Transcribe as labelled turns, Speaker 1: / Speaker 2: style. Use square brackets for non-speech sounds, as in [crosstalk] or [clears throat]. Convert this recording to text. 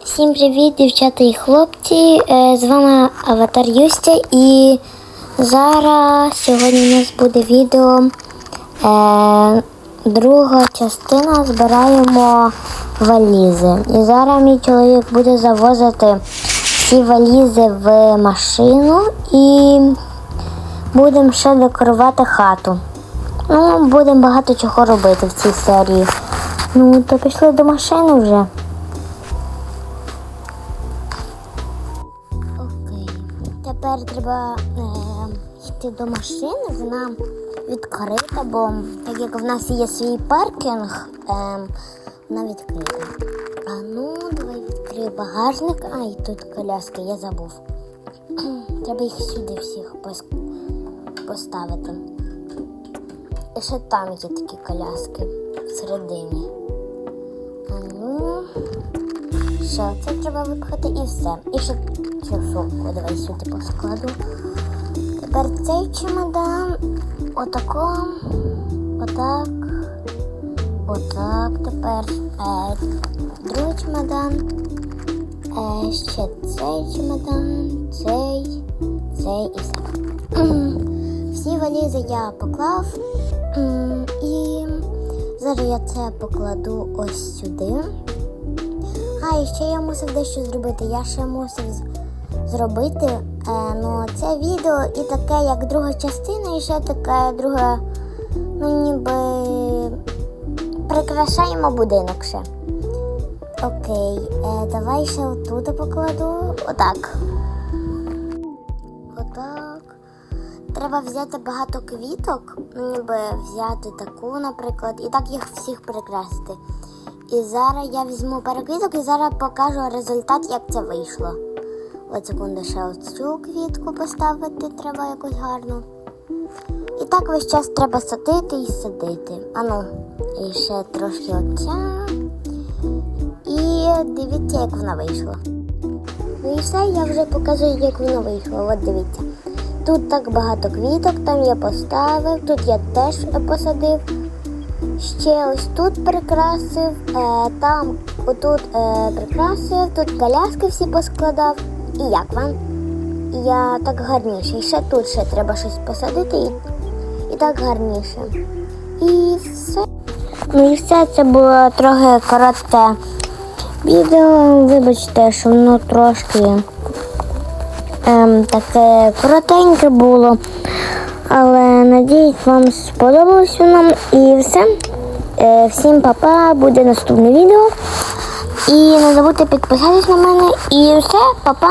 Speaker 1: Всім привіт, дівчата і хлопці. Е, З вами Аватар Юстя і зараз сьогодні у нас буде відео. Е, друга частина збираємо валізи. І зараз мій чоловік буде завозити всі валізи в машину і будемо ще декорувати хату. Ну, будемо багато чого робити в цій серії. Ну, то пішли до машини вже. Тепер треба е, йти до машини, вона відкрита, бо так як в нас є свій паркінг, е, вона відкрита. А ну, давай відкрию багажник. А, і тут коляски, я забув. [clears throat] треба їх сюди всіх пос- поставити. І ще там є такі коляски всередині. А ну. Ще це треба випхати і все. І ще цю сумку давай сюди поскладу. Тепер цей чемодан. Отако. Отак. Отак. Тепер е, другий чемодан. Е, ще цей чемодан, цей, цей і все. [clears throat] Всі валізи я поклав. І зараз я це покладу ось сюди. А, і ще я мусив дещо зробити. Я ще мусив зробити е, ну, це відео і таке, як друга частина, і ще таке друге, ну ніби прикрашаємо будинок ще. Окей, е, давай ще отут покладу. Отак. Отак. Треба взяти багато квіток, ну, ніби взяти таку, наприклад, і так їх всіх прикрасити. І зараз я візьму пару квіток і зараз покажу результат, як це вийшло. От секунду, ще оцю квітку поставити треба якусь гарну. І так весь час треба садити і садити. Ану, і ще трошки оця. І дивіться, як вона вийшла. Ну і все, я вже показую, як воно вийшло. От дивіться. Тут так багато квіток, там я поставив, тут я теж посадив. Ще ось тут прикрасив, е, там отут е, прикрасив, тут коляски всі поскладав. І як вам? Я так гарніше. І ще тут ще треба щось посадити і, і так гарніше. І все. Ну і все це було трохи коротке відео. Вибачте, що воно трошки ем, таке коротеньке було. Але надіюсь, вам сподобалося нам І все. Е, всім па-па, буде наступне відео. І не забудьте підписатись на мене. І все, па-па.